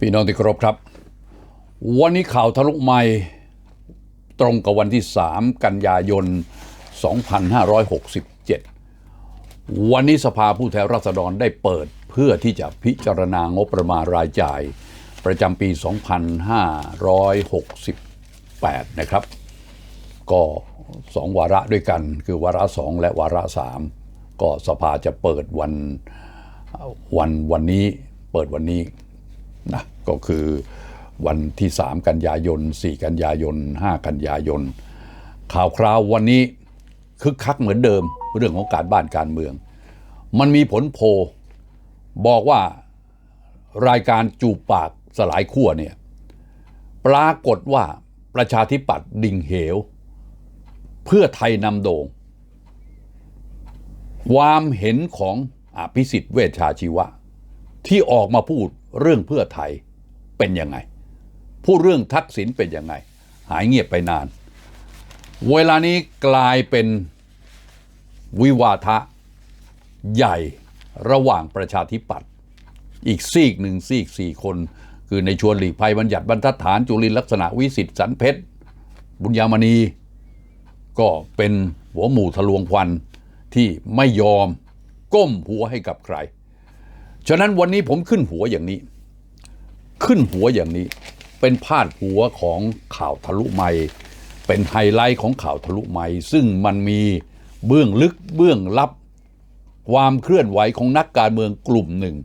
พี่น้องที่เคารพครับ วันนี้ข่าวทะลุใหม่ตรงกับวันที่ 3 กันยายน 2567 วันนี้สภาผู้แทนราษฎรได้เปิดเพื่อที่จะพิจารณางบประมาณรายจ่าย ประจำปี 2568 นะครับ ก็สองวาระด้วยกัน คือวาระสองและวาระสามก็สภาจะเปิดวันวันวันนี้เปิดวันนี้ นะก็คือวันที่ 3 กันยายน 4 กันยายน 5 กันยายน ข่าวคราววันนี้คึกคักเหมือนเดิมเรื่องของการบ้านการเมือง มันมีผลโพลบอกว่ารายการจูบปากสลายขั้วเนี่ยปรากฏว่าประชาธิปัตย์ดิ่งเหว เพื่อไทยนำโด่งความเห็นของอภิสิทธิ์เวชชาชีวะ ที่ออกมาพูด เรื่องเพื่อไทยเป็นยังไงพูดเรื่องทักษิณเป็นยังไง หายเงียบไปนาน เวลานี้กลายเป็นวิวาทะใหญ่ระหว่างประชาธิปัตย์อีกซีกหนึ่งซีกสี่คน คือในชวนหลีกภัยบัญญัติบรรทัดฐานจุลินลักษณะวิสิทธิ์สันเพชร บุญญามณี ก็เป็นหัวหมู่ทะลวงควันที่ไม่ยอมก้มหัวให้กับใคร ฉะนั้นวันนี้ผมขึ้นหัวอย่างนี้ ขึ้นหัวอย่างนี้ เป็นพาดหัวของข่าวทะลุไมเป็นไฮไลท์ของข่าวทะลุไมซึ่งมันมีเบื้องลึกเบื้องลับ ความเคลื่อนไหวของนักการเมืองกลุ่มหนึ่ง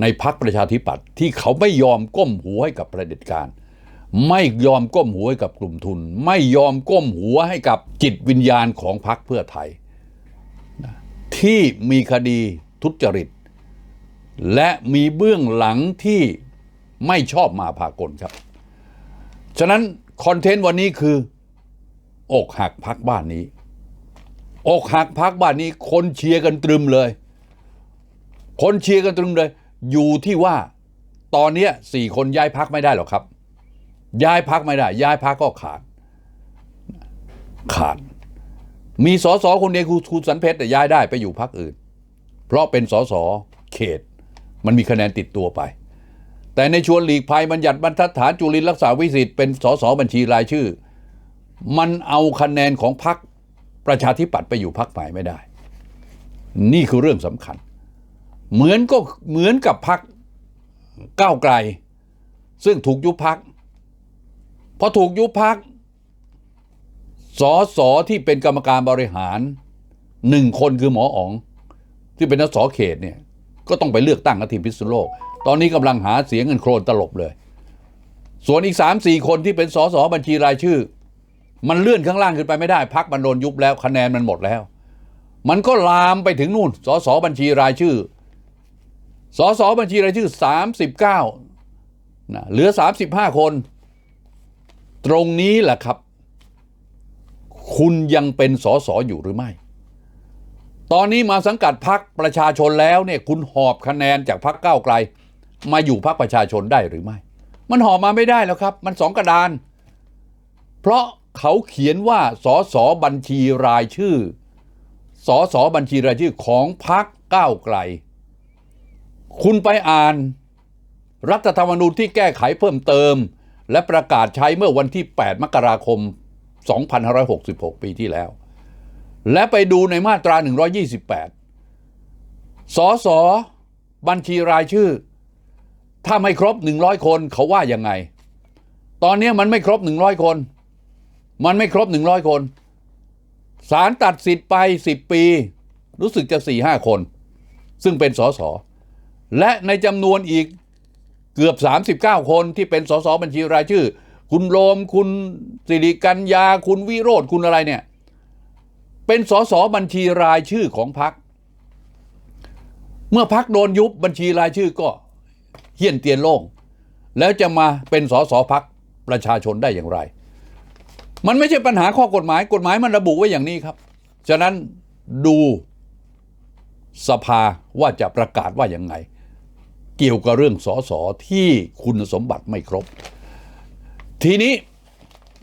ในพรรคประชาธิปัตย์ที่เขาไม่ยอมก้มหัวให้กับประเด็จการ ไม่ยอมก้มหัวให้กับกลุ่มทุน ไม่ยอมก้มหัวให้กับจิตวิญญาณของพรรคเพื่อไทย ที่มีคดีทุจริต และมีเบื้องหลังที่ไม่ชอบมาพากลครับ ฉะนั้นคอนเทนต์วันนี้คือ อกหักพักบ้านนี้ อกหักพักบ้านนี้ คนเชียร์กันตรึมเลย คนเชียร์กันตรึมเลย อยู่ที่ว่าตอนนี้สี่คนย้ายพักไม่ได้หรอกครับ ย้ายพักไม่ได้ ย้ายพักก็ขาด ขาด มีสสคนเดียวคือคุณสันเพชรแต่ย้ายได้ไปอยู่พักอื่น เพราะเป็นสสเขต มันมีคะแนนติดตัวไป แต่ในชวนหลีกภัยบัญญัติบรรทัดฐานจุลินรักษาวิสิทธิ์เป็นสสบัญชีรายชื่อ มันเอาคะแนนของพรรคประชาธิปัตย์ไปอยู่พรรคใหม่ไม่ได้ นี่คือเรื่องสำคัญ เหมือนก็เหมือนกับพรรคก้าวไกล ซึ่งถูกยุบพักพอถูกยุบพักสอสอที่เป็นกรรมการบริหารหนึ่งคนคือหมออ๋อง ที่เป็นนสเขตเนี่ย ก็ต้องไปเลือกตั้งกับทีมพิษณุโลก ตอนนี้กำลังหาเสียงเงินโครนตลบเลย ส่วนอีกสามสี่คนที่เป็นสสบัญชีรายชื่อ มันเลื่อนข้างล่างขึ้นไปไม่ได้พักมันโดนยุบแล้วคะแนนมันหมดแล้ว มันก็ลามไปถึงนู่นสสบัญชีรายชื่อสสบัญชีรายชื่อสามสิบเก้านะเหลือสามสิบห้าคน ตรงนี้แหละครับ คุณยังเป็นสสอยู่หรือไม่ ตอนนี้มาสังกัดพักประชาชนแล้วเนี่ยคุณหอบคะแนนจากพักก้าไกล มาอยู่พักประชาชนได้หรือไม่ มันหอบมาไม่ได้แล้วครับ มันสองกระดาน เพราะเขาเขียนว่าสสบัญชีรายชื่อสสบัญชีรายชื่อของพักก้าวไกล คุณไปอ่าน รัฐธรรมนูญที่แก้ไขเพิ่มเติม และประกาศใช้เมื่อวันที่ 8 มกราคม 2566 ปีที่แล้ว และไปดูในมาตรา 128 สสบัญชีรายชื่อ ถ้าไม่ครบ 100 คนเขาว่ายังไง ตอนนี้มันไม่ครบ 100 คน มันไม่ครบ 100 คนศาลตัดสิทธิ์ไป 10 ปี รู้สึกจะ 4-5 คน ซึ่งเป็นสสและในจำนวนอีกเกือบ 39 คนที่เป็นสสบัญชีรายชื่อ คุณโรม คุณสิริกัญญา คุณวิโรธคุณอะไรเนี่ย เป็นสสบัญชีรายชื่อของพรรคเมื่อพรรคโดนยุบบัญชีรายชื่อก็เฮี้ยนเตียนโล่งแล้วจะมาเป็นสสพักประชาชนได้อย่างไร มันไม่ใช่ปัญหาข้อกฎหมายกฎหมายมันระบุไว้อย่างนี้ครับ ฉะนั้นดูสภาว่าจะประกาศว่าอย่างไง เกี่ยวกับเรื่องสสที่คุณสมบัติไม่ครบ ทีนี้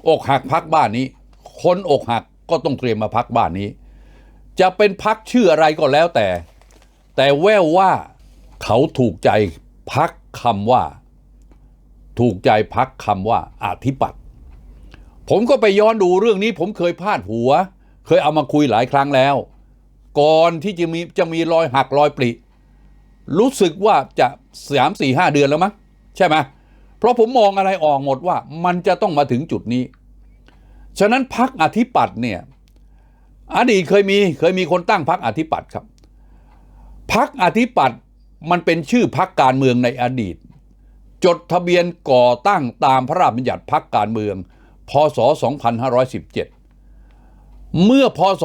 อกหักพักบ้านนี้ คนอกหัก ก็ต้องเตรียมมาพักบ้านนี้ จะเป็นพักชื่ออะไรก็แล้วแต่ แต่แววว่าเขาถูกใจพักคำว่า ถูกใจพักคำว่าอธิปัตย์ผมก็ไปย้อนดูเรื่องนี้ ผมเคยพลาดหัว เคยเอามาคุยหลายครั้งแล้ว ก่อนที่จะมีจะมีรอยหักรอยปริ รู้สึกว่าจะสามสี่ห้าเดือนแล้วมั้งใช่ไหมเพราะผมมองอะไรออกหมดว่ามันจะต้องมาถึงจุดนี้ ฉะนั้นพักอธิปัตย์เนี่ยอดีตเคยมีเคยมีคนตั้งพักอธิปัตย์ครับพักอธิปัตย์มันเป็นชื่อพักการเมืองในอดีต จดทะเบียนก่อตั้งตามพระราชบัญญัติพักการเมือง พศ 2517 เมื่อพศ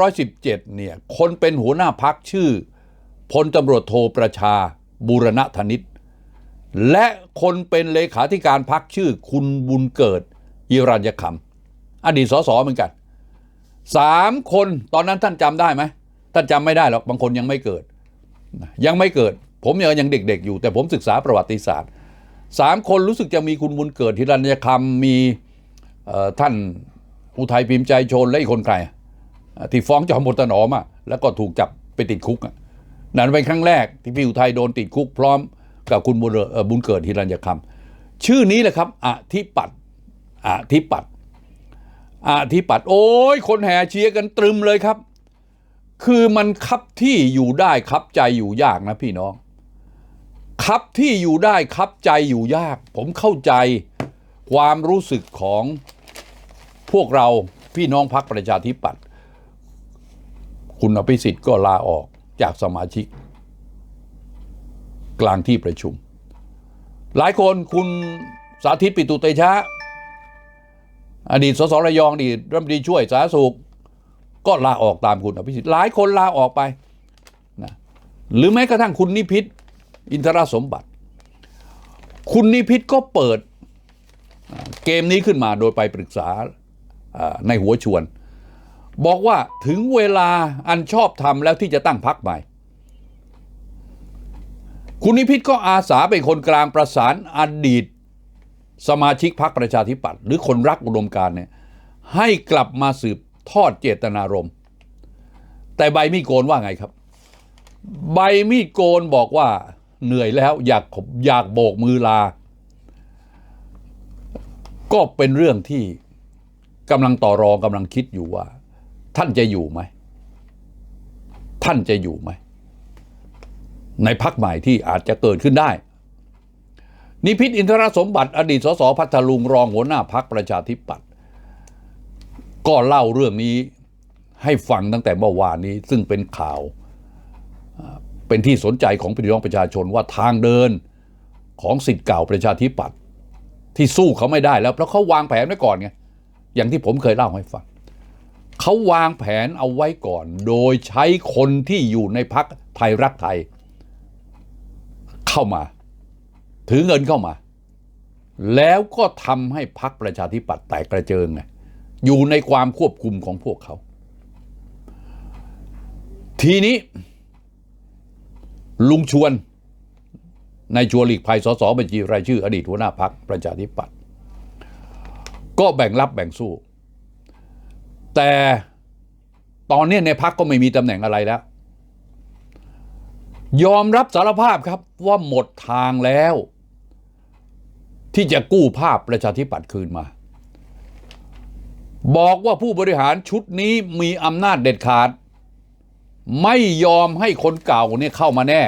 2517 เนี่ยคนเป็นหัวหน้าพักชื่อพลตำรวจโทประชาบูรณธนิต และคนเป็นเลขาธิการพักชื่อคุณบุญเกิดยิรัญยคำ อดีตสสเหมือนกันสามคนตอนนั้นท่านจำได้ไหมท่านจำไม่ได้หรอกบางคนยังไม่เกิด ยังไม่เกิด ผมยังยังเด็ก ๆ อยู่ แต่ผมศึกษาประวัติศาสตร์สามคนรู้สึกจะมีคุณบุญเกิดฮิรัญยคำมีท่านอุทัยพิมพ์ใจชนและอีกคนใครที่ฟ้องจอมพลถนอมอะแล้วก็ถูกจับไปติดคุกอะนั่นเป็นครั้งแรกที่พี่อุทัยโดนติดคุกพร้อมกับคุณบุญเกิดฮิรัญยคำชื่อนี้แหละครับอธิปัตย์อธิปัตย์ อธิปัตย์โอ้ยคนแห่เชียร์กันตรึมเลยครับ คือมันคับที่อยู่ได้คับใจอยู่ยากนะพี่น้อง คับที่อยู่ได้คับใจอยู่ยาก ผมเข้าใจความรู้สึกของพวกเราพี่น้องพักประชาธิปัตย์คุณอภิสิทธิ์ก็ลาออกจากสมาชิก กลางที่ประชุม หลายคนคุณสาธิตปิตุเตชะ อดีตสสระยองอดีตรัฐมนตรีช่วยสาธารณสุข ก็ลาออกตามคุณอภิสิทธิ์หลายคนลาออกไปนะหรือแม้กระทั่งคุณนิพิษอินทรสมบัติ คุณนิพิษก็เปิดเกมนี้ขึ้นมาโดยไปปรึกษาอ่าในหัวชวน บอกว่าถึงเวลาอันชอบทำแล้วที่จะตั้งพักใหม่ คุณนิพิษก็อาสาเป็นคนกลางประสานอดีต สมาชิกพรรคประชาธิปัตย์หรือคนรักอุดมการเนี่ยให้กลับมาสืบทอดเจตนารมณ์ แต่ใบมีดโกนว่าไงครับ ใบมีดโกนบอกว่าเหนื่อยแล้วอยากอยากโบกมือลา ก็เป็นเรื่องที่กำลังต่อรองกำลังคิดอยู่ว่า ท่านจะอยู่ไหม ท่านจะอยู่ไหม ในพักใหม่ที่อาจจะเกิดขึ้นได้ นิพิษอินทรสมบัติ อดีตสสพัทลุงรองหัวหน้าพักประชาธิปัตย์ก็เล่าเรื่องนี้ให้ฟังตั้งแต่เมื่อวานนี้ ซึ่งเป็นข่าวเป็นที่สนใจของพี่น้องประชาชนว่าทางเดินของสิทธิ์เก่าประชาธิปัตย์ที่สู้เขาไม่ได้แล้วเพราะเขาวางแผนไว้ก่อนไงอย่างที่ผมเคยเล่าให้ฟังเขาวางแผนเอาไว้ก่อน โดยใช้คนที่อยู่ในพักไทยรักไทย เข้ามา ถือเงินเข้ามา แล้วก็ทำให้พักประชาธิปัตย์แตกกระเจิงไงอยู่ในความควบคุมของพวกเขา ทีนี้ ลุงชวนในชัวหลีกภัยสสบัญชีรายชื่อ อดีตหัวหน้าพักประชาธิปัตย์ก็แบ่งรับแบ่งสู้ แต่ตอนนี้ในพักก็ไม่มีตำแหน่งอะไรแล้ว ยอมรับสารภาพครับว่าหมดทางแล้ว ที่จะกู้ภาพประชาธิปัตย์คืนมา บอกว่าผู้บริหารชุดนี้มีอำนาจเด็ดขาด ไม่ยอมให้คนเก่าเนี่ยเข้ามาแน่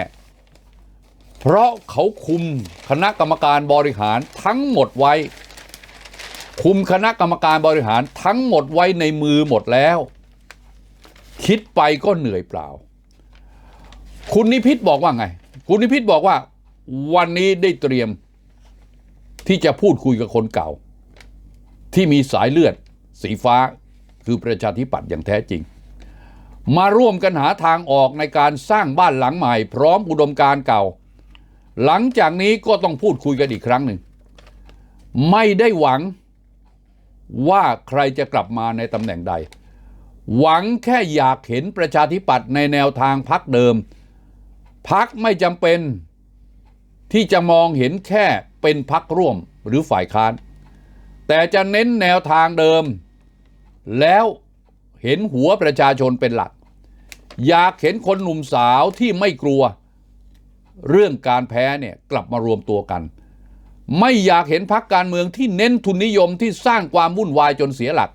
เพราะเขาคุมคณะกรรมการบริหารทั้งหมดไว้ คุมคณะกรรมการบริหารทั้งหมดไว้ในมือหมดแล้ว คิดไปก็เหนื่อยเปล่า คุณนิพิษบอกว่าไง คุณนิพิษบอกว่า วันนี้ได้เตรียม ที่จะพูดคุยกับคนเก่า ที่มีสายเลือด สีฟ้าคือประชาธิปัตย์อย่างแท้จริง มาร่วมกันหาทางออกในการสร้างบ้านหลังใหม่ พร้อมอุดมการเก่า หลังจากนี้ก็ต้องพูดคุยกันอีกครั้งหนึ่ง ไม่ได้หวังว่าใครจะกลับมาในตำแหน่งใด หวังแค่อยากเห็นประชาธิปัตย์ในแนวทางพักเดิมพักไม่จำเป็นที่จะมองเห็นแค่ เป็นพักร่วมหรือฝ่ายค้าน แต่จะเน้นแนวทางเดิม แล้วเห็นหัวประชาชนเป็นหลัก อยากเห็นคนหนุ่มสาวที่ไม่กลัว เรื่องการแพ้เนี่ยกลับมารวมตัวกัน ไม่อยากเห็นพักการเมืองที่เน้นทุนนิยมที่สร้างความวุ่นวายจนเสียหลัก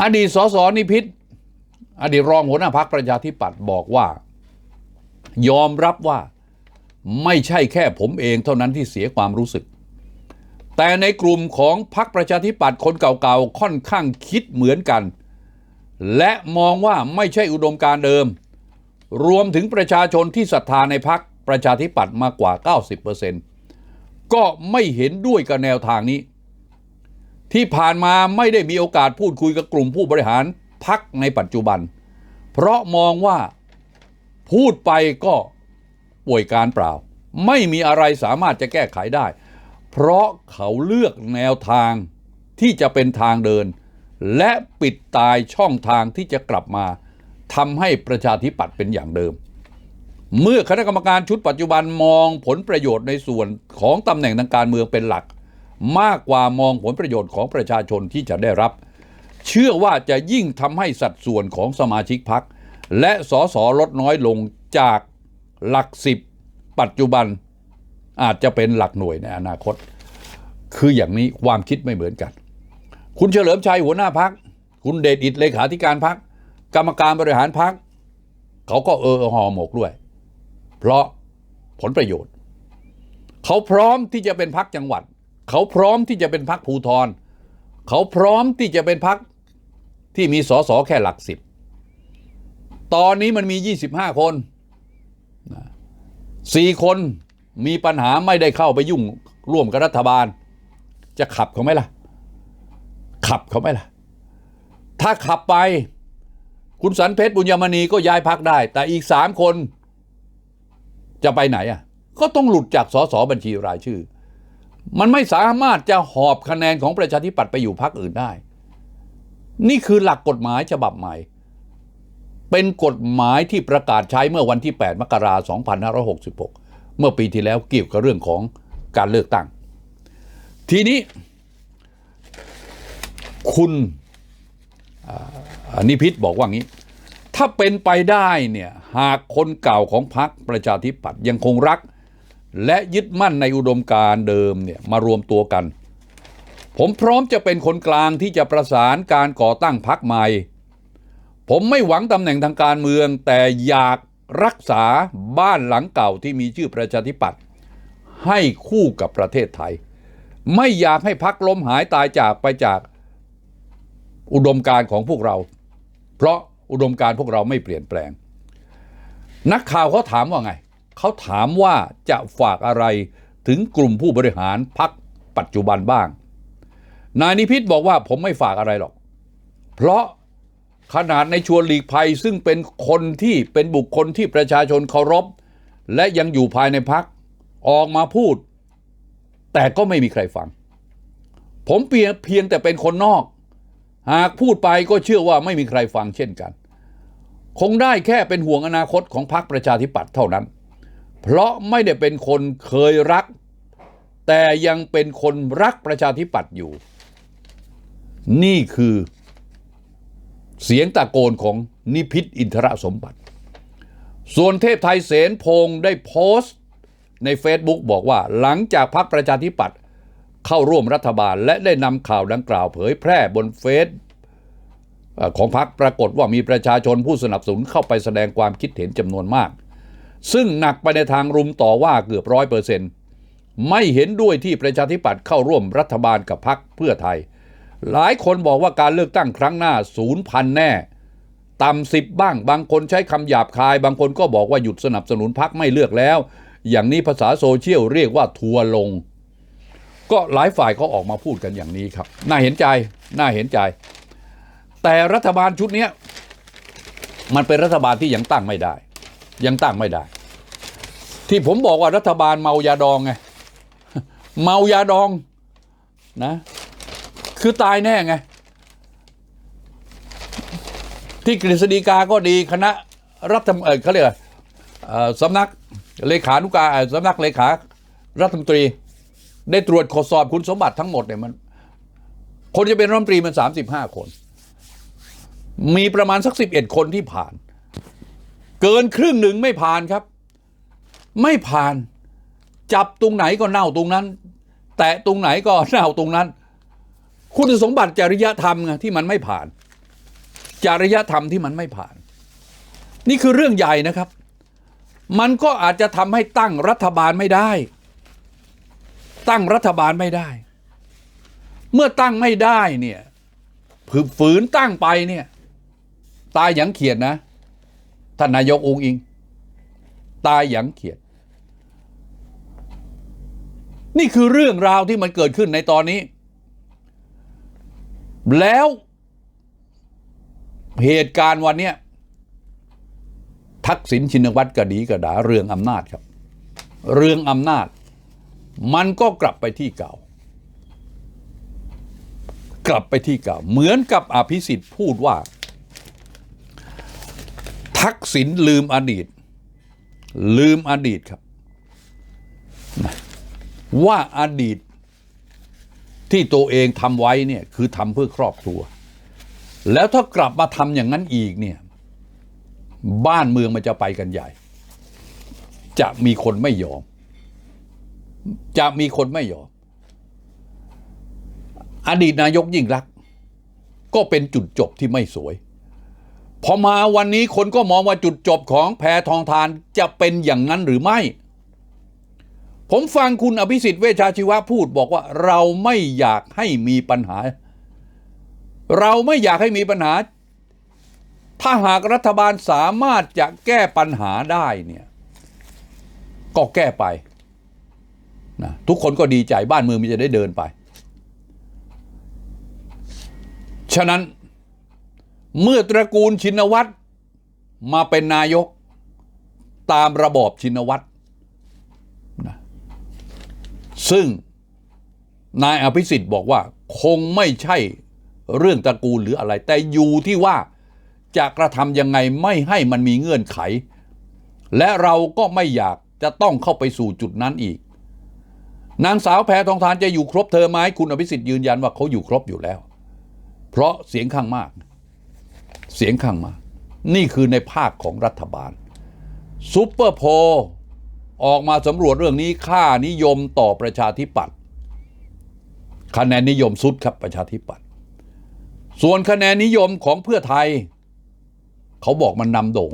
อดีตสสนิพิษอดีตรองหัวหน้าพักประชาธิปัตย์บอกว่า ยอมรับว่า ไม่ใช่แค่ผมเองเท่านั้นที่เสียความรู้สึก แต่ในกลุ่มของพรรคประชาธิปัตย์คนเก่าๆค่อนข้างคิดเหมือนกัน และมองว่าไม่ใช่อุดมการณ์เดิม รวมถึงประชาชนที่ศรัทธาในพรรคประชาธิปัตย์มากกว่า 90%ก็ไม่เห็นด้วยกับแนวทางนี้ ที่ผ่านมาไม่ได้มีโอกาสพูดคุยกับกลุ่มผู้บริหารพรรคในปัจจุบัน เพราะมองว่าพูดไปก็ ป่วยการเปล่า ไม่มีอะไรสามารถจะแก้ไขได้ เพราะเขาเลือกแนวทางที่จะเป็นทางเดิน และปิดตายช่องทางที่จะกลับมาทำให้ประชาธิปัตย์เป็นอย่างเดิม เมื่อคณะกรรมการชุดปัจจุบันมองผลประโยชน์ในส่วนของตำแหน่งทางการเมืองเป็นหลัก มากกว่ามองผลประโยชน์ของประชาชนที่จะได้รับ เชื่อว่าจะยิ่งทำให้สัดส่วนของสมาชิกพักและสสลดน้อยลงจาก หลักสิบปัจจุบันอาจจะเป็นหลักหน่วยในอนาคต คืออย่างนี้ความคิดไม่เหมือนกัน คุณเฉลิมชัยหัวหน้าพัก คุณเดชอิดเลขาธิการพัก กรรมการบริหารพัก เขาก็เออหอหมกด้วย เพราะผลประโยชน์ เขาพร้อมที่จะเป็นพักจังหวัด เขาพร้อมที่จะเป็นพักภูทรเขาพร้อมที่จะเป็นพักที่มีสสแค่หลักสิบตอนนี้มันมี 25 คน สี่คนมีปัญหาไม่ได้เข้าไปยุ่งร่วมกับรัฐบาล จะขับเขาไหมล่ะ ขับเขาไหมล่ะ ถ้าขับไป คุณสันเพชรบุญยมณีก็ย้ายพักได้ แต่อีกสามคน จะไปไหนอะ ก็ต้องหลุดจากสสบัญชีรายชื่อ มันไม่สามารถจะหอบคะแนนของประชาธิปัตย์ไปอยู่พักอื่นได้ นี่คือหลักกฎหมายฉบับใหม่ เป็นกฎหมายที่ประกาศใช้เมื่อวันที่ 8 มกราคม 2566 เมื่อปีที่แล้วเกี่ยวกับเรื่องของการเลือกตั้ง ทีนี้คุณนิพิษบอกว่างี้ ถ้าเป็นไปได้เนี่ยหากคนเก่าของพรรคประชาธิปัตย์ยังคงรัก และยึดมั่นในอุดมการเดิมเนี่ยมารวมตัวกัน ผมพร้อมจะเป็นคนกลางที่จะประสานการก่อตั้งพรรคใหม่ ผมไม่หวังตำแหน่งทางการเมือง แต่อยากรักษาบ้านหลังเก่าที่มีชื่อประชาธิปัตย์ให้คู่กับประเทศไทย ไม่อยากให้พักล้มหายตายจากไปจากอุดมการของพวกเรา เพราะอุดมการพวกเราไม่เปลี่ยนแปลง นักข่าวเขาถามว่าไง เขาถามว่าจะฝากอะไรถึงกลุ่มผู้บริหารพักปัจจุบันบ้าง นายนิพิษบอกว่าผมไม่ฝากอะไรหรอก เพราะ ขนาดในชวนหลีกภัยซึ่งเป็นคนที่เป็นบุคคลที่ประชาชนเคารพ และยังอยู่ภายในพักออกมาพูด แต่ก็ไม่มีใครฟัง ผมเพียงเพียงแต่เป็นคนนอก หากพูดไปก็เชื่อว่าไม่มีใครฟังเช่นกัน คงได้แค่เป็นห่วงอนาคตของพรรคประชาธิปัตย์เท่านั้น เพราะไม่ได้เป็นคนเคยรัก แต่ยังเป็นคนรักประชาธิปัตย์อยู่ นี่คือ เสียงตะโกนของนิพิษอินทรสมบัติ ส่วนเทพไทยเสนพงศ์ได้โพสต์ใน Facebook บอกว่าหลังจากพรรคประชาธิปัตย์เข้าร่วมรัฐบาล และได้นำข่าวดังกล่าวเผยแพร่บนเฟซของพรรคปรากฏว่ามีประชาชนผู้สนับสนุนเข้าไปแสดงความคิดเห็นจำนวนมาก ซึ่งหนักไปในทางรุมต่อว่าเกือบร้อยเปอร์เซ็นต์ไม่เห็นด้วยที่ประชาธิปัตย์เข้าร่วมรัฐบาลกับพรรคเพื่อไทย หลายคนบอกว่าการเลือกตั้งครั้งหน้าศูนย์พันแน่ ต่ำสิบบ้าง บางคนใช้คำหยาบคาย บางคนก็บอกว่าหยุดสนับสนุนพักไม่เลือกแล้ว อย่างนี้ภาษาโซเชียลเรียกว่าทัวลง ก็หลายฝ่ายก็ออกมาพูดกันอย่างนี้ครับ น่าเห็นใจ น่าเห็นใจ แต่รัฐบาลชุดนี้มันเป็นรัฐบาลที่ยังตั้งไม่ได้ ยังตั้งไม่ได้ ที่ผมบอกว่ารัฐบาลเมายาดองไง เมายาดองนะ คือตายแน่ไง ที่กฤษฎีกาก็ดีคณะรัฐมเออเขาเรียกสำนักเลขานุการสำนักเลขารัฐมนตรี ได้ตรวจทดสอบคุณสมบัติทั้งหมดเนี่ยมัน คนจะเป็นรัฐมนตรีมันสามสิบห้าคน มีประมาณสักสิบเอ็ดคนที่ผ่าน เกินครึ่งหนึ่งไม่ผ่านครับ ไม่ผ่าน จับตรงไหนก็เน่าตรงนั้น แตะตรงไหนก็เน่าตรงนั้น คุณสมบัติจริยธรรมไงที่มันไม่ผ่าน จริยธรรมที่มันไม่ผ่าน นี่คือเรื่องใหญ่นะครับ มันก็อาจจะทำให้ตั้งรัฐบาลไม่ได้ ตั้งรัฐบาลไม่ได้ เมื่อตั้งไม่ได้เนี่ยผืฝืนตั้งไปเนี่ย ตายอย่างเขียดนะท่านนายกองค์อิง ตายอย่างเขียด นี่คือเรื่องราวที่มันเกิดขึ้นในตอนนี้ แล้วเหตุการณ์วันเนี้ยทักษิณชินวัตรกระดีกระดาเรื่องอำนาจครับ เรื่องอำนาจ มันก็กลับไปที่เก่า กลับไปที่เก่า เหมือนกับอภิสิทธิ์พูดว่า ทักษิณลืมอดีต ลืมอดีตครับ ว่าอดีต ที่ตัวเองทำไว้เนี่ยคือทำเพื่อครอบครัว แล้วถ้ากลับมาทำอย่างนั้นอีกเนี่ยบ้านเมืองมันจะไปกันใหญ่ จะมีคนไม่ยอม จะมีคนไม่ยอม อดีตนายกยิ่งรัก ก็เป็นจุดจบที่ไม่สวย พอมาวันนี้คนก็มองว่าจุดจบของแพทองทานจะเป็นอย่างนั้นหรือไม่ ผมฟังคุณอภิสิทธิ์เวชาชีวะพูดบอกว่าเราไม่อยากให้มีปัญหา เราไม่อยากให้มีปัญหา ถ้าหากรัฐบาลสามารถจะแก้ปัญหาได้เนี่ย ก็แก้ไปนะทุกคนก็ดีใจบ้านเมืองมันจะได้เดินไป ฉะนั้นเมื่อตระกูลชินวัตรมาเป็นนายกตามระบอบชินวัตร ซึ่งนายอภิสิทธิ์บอกว่าคงไม่ใช่เรื่องตระกูลหรืออะไร แต่อยู่ที่ว่าจะกระทำยังไงไม่ให้มันมีเงื่อนไข และเราก็ไม่อยากจะต้องเข้าไปสู่จุดนั้นอีก นางสาวแพทองทานจะอยู่ครบเธอไหมคุณอภิสิทธิ์ยืนยันว่าเขาอยู่ครบอยู่แล้ว เพราะเสียงข้างมาก เสียงข้างมาก นี่คือในภาคของรัฐบาลซูเปอร์โพล ออกมาสำรวจเรื่องนี้ค่านิยมต่อประชาธิปัตย์คะแนนนิยมสุดครับประชาธิปัตย์ส่วนคะแนนนิยมของเพื่อไทย เขาบอกมันนำโด่ง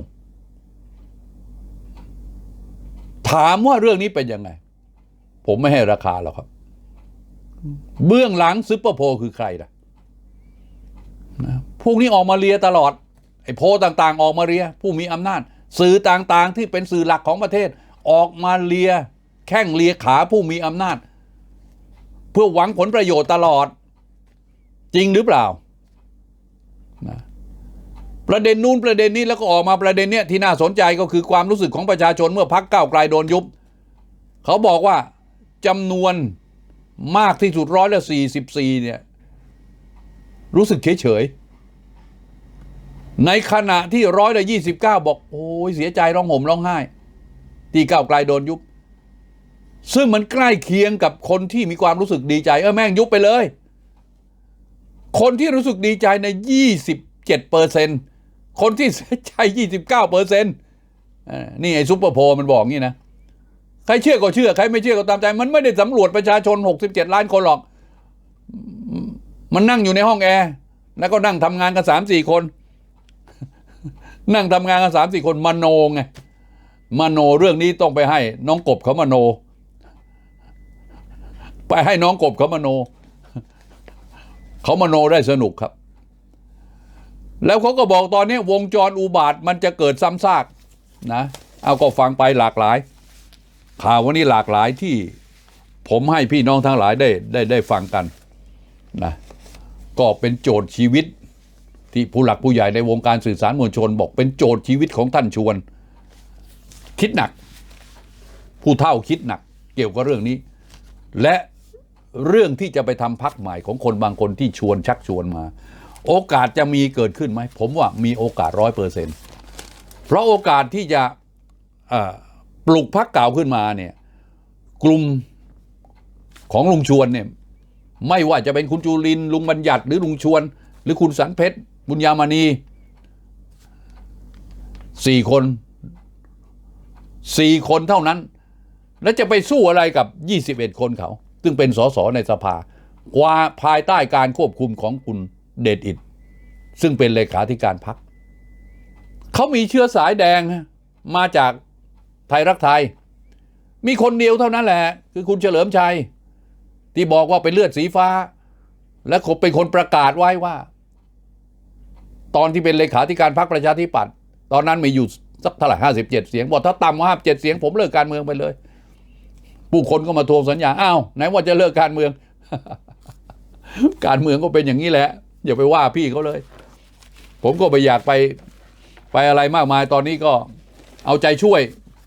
ถามว่าเรื่องนี้เป็นยังไง ผมไม่ให้ราคาหรอกครับ เบื้องหลังซุปเปอร์โพคือใครล่ะพวกนี้ออกมาเลียตลอด ไอ้โพลต่างๆ ออกมาเลีย ผู้มีอำนาจ สื่อต่างๆ ที่เป็นสื่อหลักของประเทศ ออกมาเลียแข้งเลียขาผู้มีอำนาจ เพื่อหวังผลประโยชน์ตลอด จริงหรือเปล่านะประเด็นนู้นประเด็นนี้แล้วก็ออกมาประเด็นเนี้ยที่น่าสนใจก็คือความรู้สึกของประชาชนเมื่อพักเก้าไกลโดนยุบ เขาบอกว่าจำนวนมากที่สุดร้อยละสี่สิบสี่เนี่ยรู้สึกเฉยเฉยในขณะที่ร้อยละยี่สิบเก้าบอก โอ้ยเสียใจร้องห่มร้องไห้ ที่ก้าวไกลโดนยุบ ซึ่งมันใกล้เคียงกับคนที่มีความรู้สึกดีใจ เออแม่งยุบไปเลย คนที่รู้สึกดีใจในยี่สิบเจ็ดเปอร์เซ็นคนที่เสียใจยี่สิบเก้าเปอร์เซ็นนี่ไอ้ซุปเปอร์โพลมันบอกงี้นะ ใครเชื่อก็เชื่อ ใครไม่เชื่อก็ตามใจ มันไม่ได้สำรวจประชาชน 67 ล้านคนหรอก มันนั่งอยู่ในห้องแอร์แล้วก็นั่งทำงานกันสามสี่คน นั่งทำงานกันสามสี่คนมโนไง มโนเรื่องนี้ต้องไปให้ น้องกบเขามโน ไปให้น้องกบเขามโน เขามโนได้สนุกครับ แล้วเขาก็บอกตอนนี้วงจรอุบาทมันจะเกิดซ้ำซากนะ เอาก็ฟังไปหลากหลาย ข่าววันนี้หลากหลายที่ผมให้พี่น้องทั้งหลายได้ได้ได้ฟังกันนะก็เป็นโจทย์ชีวิตที่ผู้หลักผู้ใหญ่ในวงการสื่อสารมวลชน บอกเป็นโจทย์ชีวิตของท่านชวน คิดหนัก ผู้เท่าคิดหนัก เกี่ยวกับเรื่องนี้ และเรื่องที่จะไปทำพักใหม่ของคนบางคนที่ชวนชักชวนมา โอกาสจะมีเกิดขึ้นไหม ผมว่ามีโอกาสร้อยเปอร์เซ็นต์เพราะโอกาสที่จะปลุกพักเก่าขึ้นมาเนี่ยกลุ่มของลุงชวนเนี่ยไม่ว่าจะเป็นคุณจูลินลุงบัญญัติหรือลุงชวน หรือคุณสันเพชรบุญญามณีสี่คน สี่คนเท่านั้น แล้วจะไปสู้อะไรกับ 21 คนเขา ซึ่งเป็นสสในสภากว่าภายใต้การควบคุมของคุณเดชอิดซึ่งเป็นเลขาธิการพรรคเขามีเชื้อสายแดงมาจากไทยรักไทย มีคนเดียวเท่านั้นแหละ คือคุณเฉลิมชัย ที่บอกว่าเป็นเลือดสีฟ้า และเป็นคนประกาศไว้ว่า ตอนที่เป็นเลขาธิการพรรคประชาธิปัตย์ตอนนั้นมีอยู่ สักเท่าไหร่ห้าสิบเจ็ดเสียงบอกถ้าต่ำกว่าห้าเจ็ดเสียงผมเลิกการเมืองไปเลย ผู้คนก็มาทวงสัญญาอ้าวไหนว่าจะเลิกการเมือง การเมืองก็เป็นอย่างนี้แหละ อย่าไปว่าพี่เขาเลย ผมก็ไปอยากไปไปอะไรมากมายตอนนี้ก็เอาใจช่วย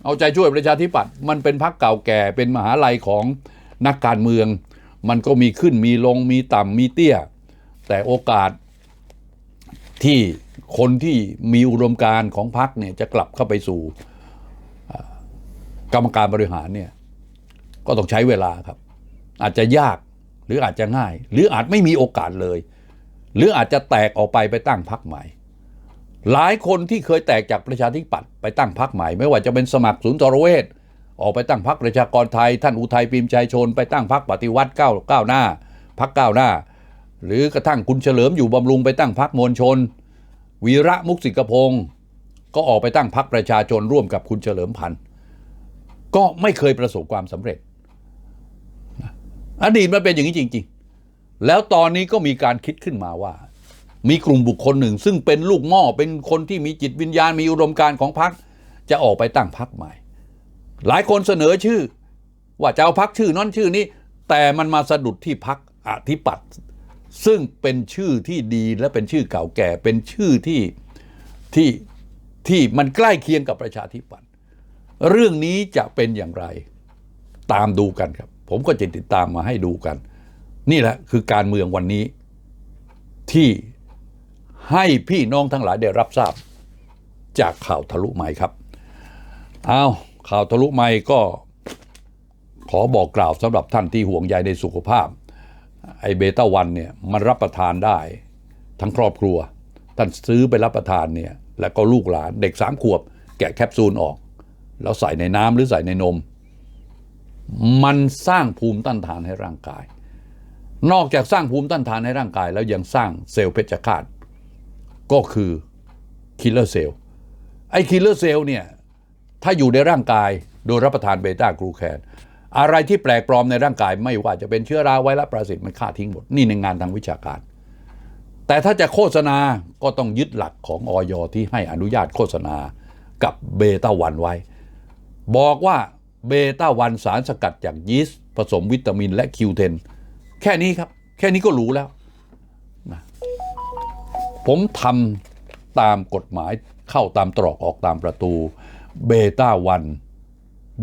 เอาใจช่วยประชาธิปัตย์มันเป็นพรรคเก่าแก่เป็นมหาลัยของนักการเมือง มันก็มีขึ้นมีลงมีต่ำมีเตี้ย แต่โอกาสที่ คนที่มีอุดมการณ์ของพรรคเนี่ยจะกลับเข้าไปสู่กรรมการบริหารเนี่ยก็ต้องใช้เวลาครับ อาจจะยากหรืออาจจะง่าย หรืออาจไม่มีโอกาสเลย หรืออาจจะแตกออกไปไปตั้งพรรคใหม่ หลายคนที่เคยแตกจากประชาธิปัตย์ไปตั้งพรรคใหม่ ไม่ว่าจะเป็นสมัครศูนย์ตรเวชออกไปตั้งพรรคประชากรไทย ท่านอุทัยปิมชัยชน ไปตั้งพรรคปฏิวัติก้าวก้าวหน้าพรรคก้าวหน้า หรือกระทั่งคุณเฉลิมอยู่บำรุงไปตั้งพรรคมวลชน วีระมุกสิกพงศ์ก็ออกไปตั้งพรรคประชาชนร่วมกับคุณเฉลิมพันธ์ก็ไม่เคยประสบความสำเร็จ อดีตมันเป็นอย่างนี้จริง ๆ แล้วตอนนี้ก็มีการคิดขึ้นมาว่า มีกลุ่มบุคคลหนึ่ง ซึ่งเป็นลูกหม้อเป็นคนที่มีจิตวิญญาณมีอุดมการของพรรคจะออกไปตั้งพรรคใหม่ หลายคนเสนอชื่อ ว่าจะเอาพรรคชื่อนั้นชื่อนี้ แต่มันมาสะดุดที่พรรคอธิปัตย์ ซึ่งเป็นชื่อที่ดีและเป็นชื่อเก่าแก่ เป็นชื่อที่ที่ที่มันใกล้เคียงกับประชาธิปัตย์เรื่องนี้จะเป็นอย่างไร ตามดูกันครับ ผมก็จะติดตามมาให้ดูกัน นี่แหละคือการเมืองวันนี้ ที่ให้พี่น้องทั้งหลายได้รับทราบ จากข่าวทะลุไม้ครับเอาข่าวทะลุไม้ก็ขอบอกกล่าวสำหรับท่านที่ห่วงใยในสุขภาพ ไอเบต้าวันเนี่ยมันรับประทานได้ ทั้งครอบครัว ท่านซื้อไปรับประทานเนี่ยแล้วก็ลูกหลานเด็กสามขวบ แกะแคปซูลออก แล้วใส่ในน้ำหรือใส่ในนม มันสร้างภูมิต้านทานให้ร่างกาย นอกจากสร้างภูมิต้านทานให้ร่างกาย แล้วยังสร้างเซลล์เพชฌฆาตก็คือคิลเลอร์เซลล์ไอ้คิลเลอร์เซลล์เนี่ยถ้าอยู่ในร่างกายโดยรับประทานเบต้ากลูแคน อะไรที่แปลกปลอมในร่างกาย ไม่ว่าจะเป็นเชื้อราไวรัสปรสิตมันฆ่าทิ้งหมด นี่ในงานทางวิชาการ แต่ถ้าจะโฆษณาก็ต้องยึดหลักของออยที่ให้อนุญาตโฆษณากับเบต้าวันไว้ บอกว่าเบต้าวันสารสกัดจากยีสต์ผสมวิตามินและคิวเทนแค่นี้ครับ แค่นี้ก็รู้แล้วนะผมทำตามกฎหมายเข้าตามตรอกออกตามประตูเบต้าวัน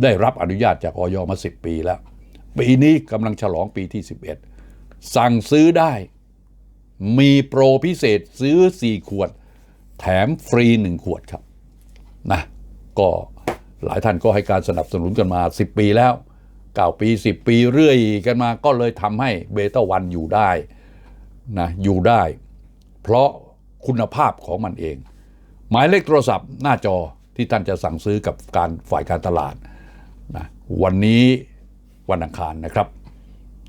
ได้รับอนุญาตจากออยมา 10 ปีแล้ว ปีนี้กำลังฉลองปีที่ 11 สั่งซื้อได้ มีโปรพิเศษซื้อ 4 ขวด แถมฟรี 1 ขวดครับนะก็หลายท่านก็ให้การสนับสนุนกันมา 10 ปีแล้ว 9 ปี 10 ปีเรื่อยกันมาก็เลยทำให้เบต้าวันอยู่ได้นะอยู่ได้ เพราะคุณภาพของมันเอง หมายเลขโทรศัพท์หน้าจอที่ท่านจะสั่งซื้อกับการฝ่ายการตลาดนะ วันนี้วันอังคารนะครับ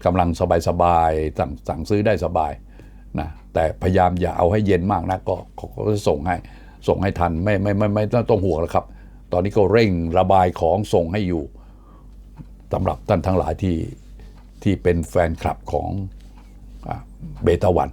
กำลังสบายๆสั่งสั่งซื้อได้สบายนะแต่พยายามอย่าเอาให้เย็นมากนะก็เขาจะส่งให้ส่งให้ทันไม่ไม่ไม่ไม่ต้องห่วงแล้วครับ ตอนนี้ก็เร่งระบายของส่งให้อยู่สำหรับท่านทั้งหลายที่ที่เป็นแฟนคลับของเบตาวัน